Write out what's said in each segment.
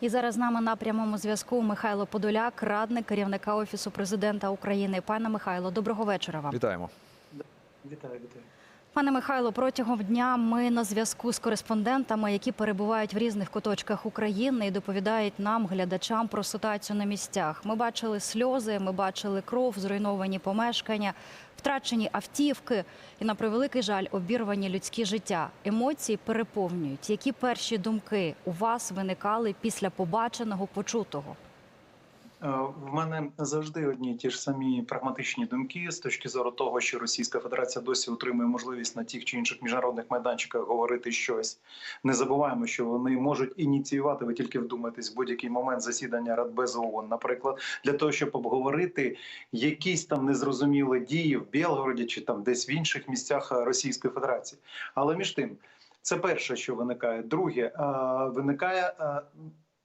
І зараз з нами на прямому зв'язку Михайло Подоляк, радник керівника офісу президента України. Пане Михайло, доброго вечора вам. Вітаємо. Вітаю, вітаю. Пане Михайло, протягом дня ми на зв'язку з кореспондентами, які перебувають в різних куточках України і доповідають нам, глядачам, про ситуацію на місцях. Ми бачили сльози, ми бачили кров, зруйновані помешкання, втрачені автівки і, на превеликий жаль, обірвані людські життя. Емоції переповнюють. Які перші думки у вас виникали після побаченого, почутого? Е, В мене завжди одні ті ж самі прагматичні думки з точки зору того, що Російська Федерація досі отримує можливість на тих чи інших міжнародних майданчиках говорити щось. Не забуваємо, що вони можуть ініціювати. Ви тільки вдумайтесь в будь-який момент засідання Радбезу ООН, наприклад, для того, щоб обговорити якісь там незрозумілі дії в Білгороді чи там десь в інших місцях е, Російської Федерації. Але між тим, це перше, що виникає. Друге, е, виникає.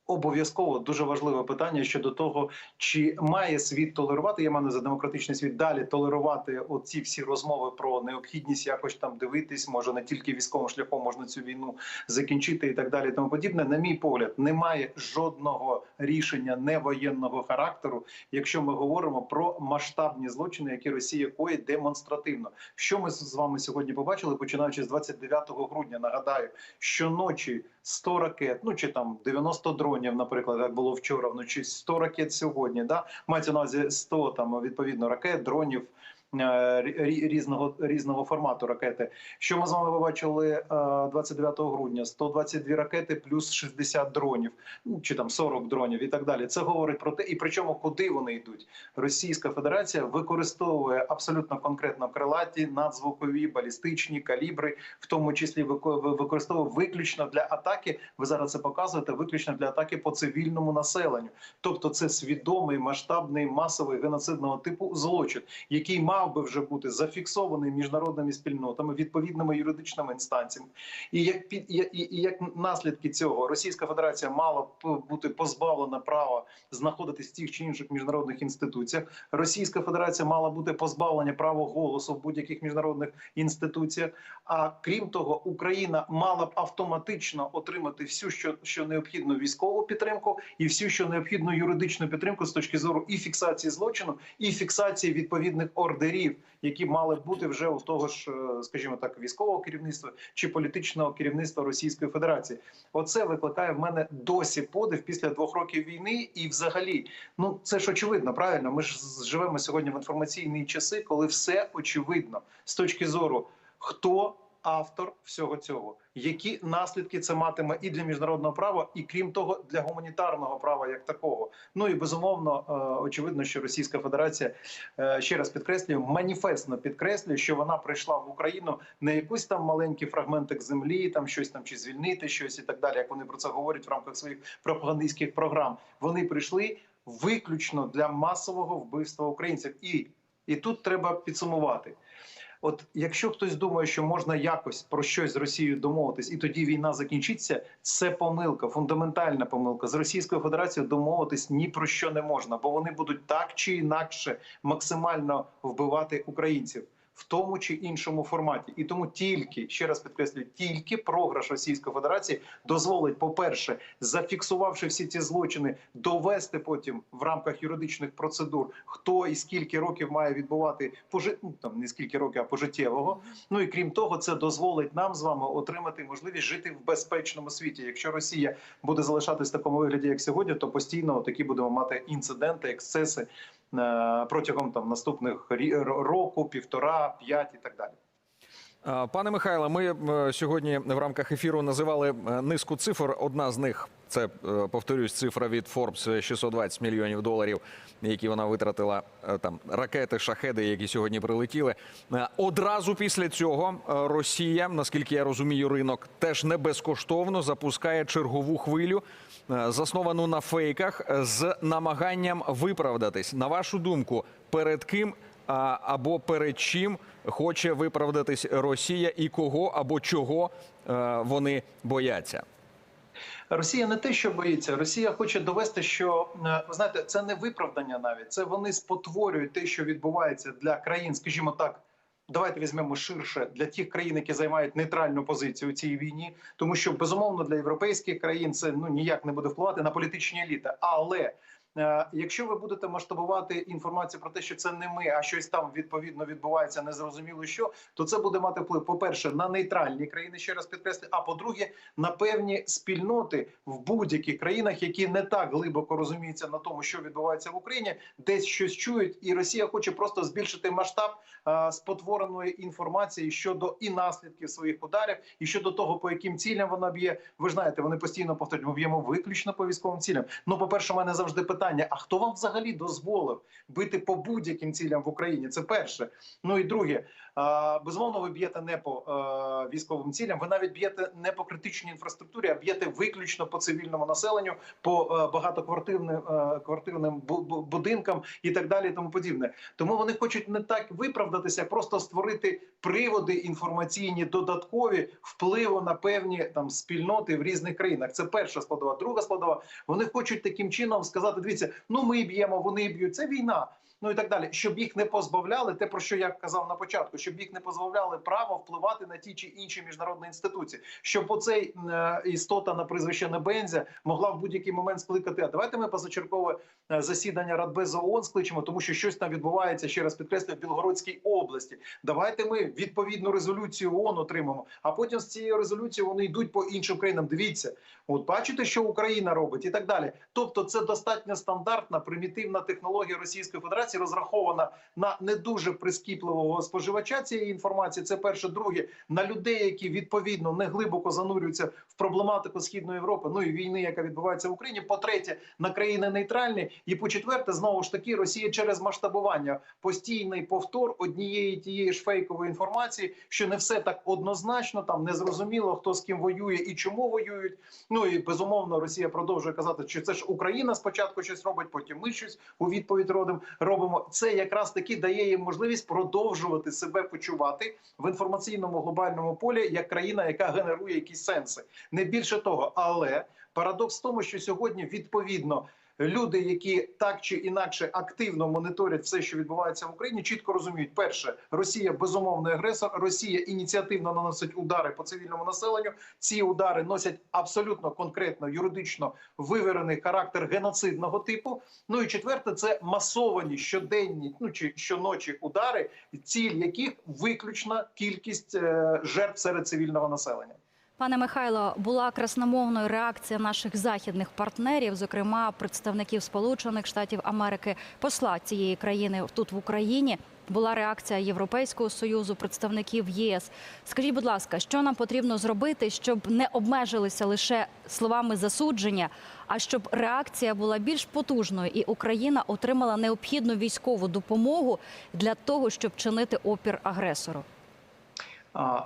Обов'язково дуже важливе питання щодо того, чи має світ толерувати. Я маю за демократичний світ далі толерувати оці всі розмови про необхідність якось там дивитись, може не тільки військовим шляхом можна цю війну закінчити і так далі. Тому подібне. На мій погляд, немає жодного рішення невоєнного характеру, якщо ми говоримо про масштабні злочини, які Росія коїть демонстративно. Що ми з вами сьогодні побачили, починаючи з 29 грудня. Нагадаю, щоночі 100 ракет, ну чи там 90 дронів, наприклад, як було вчора вночі, 100 ракет сьогодні. Да? Мається на увазі 100 там відповідно ракет, дронів. Е, рі- Різного різного формату ракети. Що ми з вами побачили е, 29 грудня? 122 ракети плюс 60 дронів, ну чи там 40 дронів і так далі. Це говорить про те, і причому куди вони йдуть. Російська Федерація використовує абсолютно конкретно крилаті, надзвукові, балістичні калібри, в тому числі вико- ви- використовує виключно для атаки. Ви зараз це показуєте, виключно для атаки по цивільному населенню. Тобто, це свідомий масштабний масовий геноцидного типу злочин, який мав би вже бути зафіксований міжнародними спільнотами, відповідними юридичними інстанціями. І як під і, і, і як наслідки цього Російська Федерація мала б бути позбавлена права знаходитись в тих чи інших міжнародних інституціях. Російська Федерація мала бути позбавлення права голосу в будь-яких міжнародних інституціях. А крім того, Україна мала б автоматично отримати всю, що, що необхідно військову підтримку, і всю, що необхідну юридичну підтримку з точки зору і фіксації злочину, і фіксації відповідних ордерів, які мали бути вже у того ж, е, скажімо так, військового керівництва чи політичного керівництва Російської Федерації. Оце викликає в мене досі подив після двох років війни. І, взагалі, ну це ж очевидно, правильно. Ми ж живемо сьогодні в інформаційні часи, коли все очевидно з точки зору хто. Автор всього цього, які наслідки це матиме і для міжнародного права, і крім того, для гуманітарного права як такого. Ну і безумовно, е, очевидно, що Російська Федерація е, ще раз підкреслюю, маніфестно підкреслює, що вона прийшла в Україну не якийсь там маленький фрагментик землі, там щось там чи звільнити щось і так далі. Як вони про це говорять в рамках своїх пропагандистських програм. Вони прийшли виключно для масового вбивства українців, і, і тут треба підсумувати. От якщо хтось думає, що можна якось про щось з Росією домовитись, і тоді війна закінчиться, це помилка, фундаментальна помилка. З Російською Федерацією домовитись ні про що не можна, бо вони будуть так чи інакше максимально вбивати українців. В тому чи іншому форматі, і тому тільки ще раз підкреслюю, тільки програш Російської Федерації дозволить, по-перше, зафіксувавши всі ці злочини, довести потім в рамках юридичних процедур, хто і скільки років має відбувати пожи... ну, там не скільки років, а пожиттєвого. Ну і крім того, це дозволить нам з вами отримати можливість жити в безпечному світі. Якщо Росія буде залишатись в такому вигляді, як сьогодні, то постійно такі будемо мати інциденти, ексцеси протягом там наступних року, півтора, п'ять і так далі. Пане Михайле, ми е, сьогодні в рамках ефіру називали е, низку цифр. Одна з них це е, повторюсь, цифра від Forbes 620 мільйонів доларів, які вона витратила е, там ракети, шахеди, які сьогодні прилетіли. Е, Одразу після цього е, Росія, наскільки я розумію, ринок теж не безкоштовно запускає чергову хвилю, е, засновану на фейках е, з намаганням виправдатись. На вашу думку, перед ким або перед чим хоче виправдатись Росія і кого або чого е, вони бояться? Росія не те, що боїться. Росія хоче довести, що е, ви знаєте, це не виправдання навіть це вони спотворюють те, що відбувається для країн, скажімо так, Давайте візьмемо ширше для тих країн, які займають нейтральну позицію у цій війні, тому що безумовно для європейських країн це ну ніяк не буде впливати на політичні еліти. Але якщо ви будете масштабувати інформацію про те, що це не ми, а щось там відповідно відбувається, незрозуміло що, то це буде мати вплив, по-перше, на нейтральні країни, ще раз підкреслю, а по-друге, на певні спільноти в будь-яких країнах, які не так глибоко розуміються на тому, що відбувається в Україні, десь щось чують, і Росія хоче просто збільшити масштаб е, спотвореної інформації щодо і наслідків своїх ударів, і щодо того, по яким цілям вона б'є. Ви знаєте, вони постійно повторюють, ми б'ємо виключно по військовим цілям. Ну, по перше, у мене завжди питання: а хто вам взагалі дозволив бити по будь-яким цілям в Україні? Це перше. Ну і друге, безумовно, ви б'єте не по е, військовим цілям, ви навіть б'єте не по критичній інфраструктурі, а б'єте виключно по цивільному населенню, по е, багатоквартирним е, квартирним бу- бу- будинкам і так далі, і тому подібне. Тому вони хочуть не так виправдатися, а просто створити приводи інформаційні додаткові впливу на певні там спільноти в різних країнах. Це перша складова. Друга складова. Вони хочуть таким чином сказати: дивіться, ну ми б'ємо, вони б'ють. Це війна. Ну і так далі, щоб їх не позбавляли, те про що я казав на початку, щоб їх не позбавляли права впливати на ті чи інші міжнародні інституції, щоб оцей е, істота на прізвище Небензя могла в будь-який момент скликати. А давайте ми позачергове е, засідання Радбезу ООН скличемо, тому що щось там відбувається ще раз підкреслюю в Білгородській області. Давайте ми відповідну резолюцію ООН отримаємо. А потім з цією резолюцією вони йдуть по іншим країнам. Дивіться, от бачите, що Україна робить, і так далі. Тобто, це достатньо стандартна примітивна технологія Російської Федерації, розрахована на не дуже прискіпливого споживача цієї інформації. Це перше, друге на людей, які відповідно не глибоко занурюються в проблематику східної Європи, ну і війни, яка відбувається в Україні. По третє, на країни нейтральні, і по четверте, знову ж таки, Росія через масштабування постійний повтор однієї тієї ж фейкової інформації, що не все так однозначно, там не зрозуміло, хто з ким воює і чому воюють. Ну і безумовно, Росія продовжує казати, що це ж Україна спочатку щось робить, потім ми щось у відповідь родимо. Робимо це якраз таки дає їм можливість продовжувати себе почувати в інформаційному глобальному полі як країна, яка генерує якісь сенси. Не більше того, але парадокс в тому, що сьогодні відповідно. Люди, які так чи інакше активно моніторять все, що відбувається в Україні, чітко розуміють: перше, Росія безумовний агресор, Росія ініціативно наносить удари по цивільному населенню. Ці удари носять абсолютно конкретно юридично виверений характер геноцидного типу. Ну і четверте, це масовані щоденні, ну чи щоночі удари, ціль яких виключна кількість е, жертв серед цивільного населення. Пане Михайло, була красномовною реакція наших західних партнерів, зокрема представників Сполучених Штатів Америки, посла цієї країни тут в Україні. Була реакція Європейського союзу, представників ЄС. Скажіть, будь ласка, що нам потрібно зробити, щоб не обмежилися лише словами засудження, а щоб реакція була більш потужною, і Україна отримала необхідну військову допомогу для того, щоб чинити опір агресору?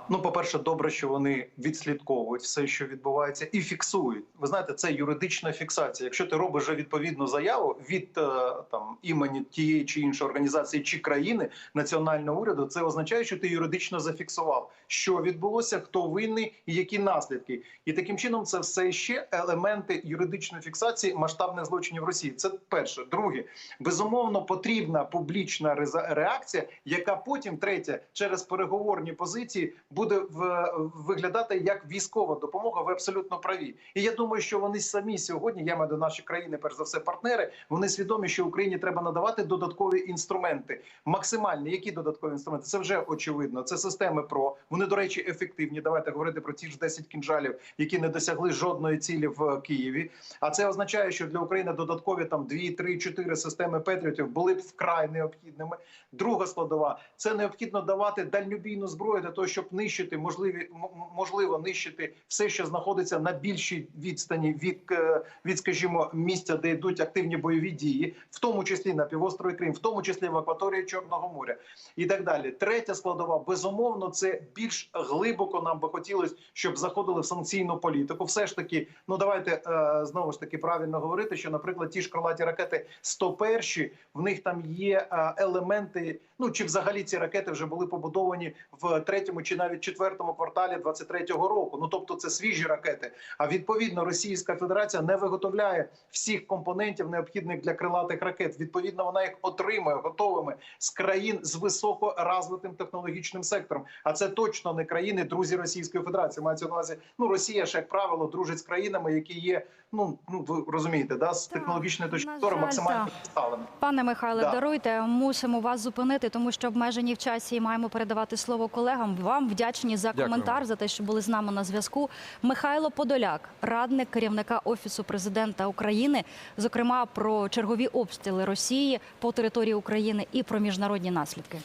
Ну, по-перше, добре, що вони відслідковують все, що відбувається, і фіксують. Ви знаєте, це юридична фіксація. Якщо ти робиш вже відповідну заяву від е, там імені тієї чи іншої організації чи країни національного уряду, це означає, що ти юридично зафіксував, що відбулося, хто винний і які наслідки. І таким чином це все ще елементи юридичної фіксації масштабних злочинів Росії. Це перше. Друге, безумовно, потрібна публічна реакція, яка потім третє через переговорні позиції буде в, виглядати як військова допомога. Ви абсолютно праві. І я думаю, що вони самі сьогодні, я маю до нашої країни, перш за все, партнери. Вони свідомі, що Україні треба надавати додаткові інструменти. Максимальні які додаткові інструменти? Це вже очевидно. Це системи ПРО. Вони, до речі, ефективні. Давайте говорити про ті ж 10 кінжалів, які не досягли жодної цілі в Києві. А це означає, що для України додаткові там 2, 3, 4 системи Петріотів були б вкрай необхідними. Друга складова це необхідно давати дальнобійну зброю для того, щоб нищити можливі можливо нищити все, що знаходиться на більшій відстані від, е, від скажімо, місця, де йдуть активні бойові дії, в тому числі на півострові Крим, в тому числі в акваторії Чорного моря, і так далі. Третя складова безумовно, це більш глибоко нам би хотілося, щоб заходили в санкційну політику. Все ж таки, ну давайте е, знову ж таки правильно говорити, що, наприклад, ті ж крилаті ракети 101, в них там є е, елементи. Ну чи взагалі ці ракети вже були побудовані в третьому чи навіть четвертому кварталі 23-го року. Ну тобто, це свіжі ракети. А відповідно, Російська Федерація не виготовляє всіх компонентів необхідних для крилатих ракет. Відповідно, вона їх отримує готовими з країн з високо розвитим технологічним сектором. А це точно не країни друзі Російської Федерації. Мається на увазі. Ну Росія ж як правило дружить з країнами, які є. Ну ну ви розумієте, да з Так, технологічної точки зору максимально так. Пане Михайле, Да. даруйте, мусимо вас зупинити, тому що обмежені в часі і маємо передавати слово колегам. Вам вдячні за Дякую. коментар, за те, що були з нами на зв'язку. Михайло Подоляк, радник керівника офісу президента України, зокрема про чергові обстріли Росії по території України і про міжнародні наслідки.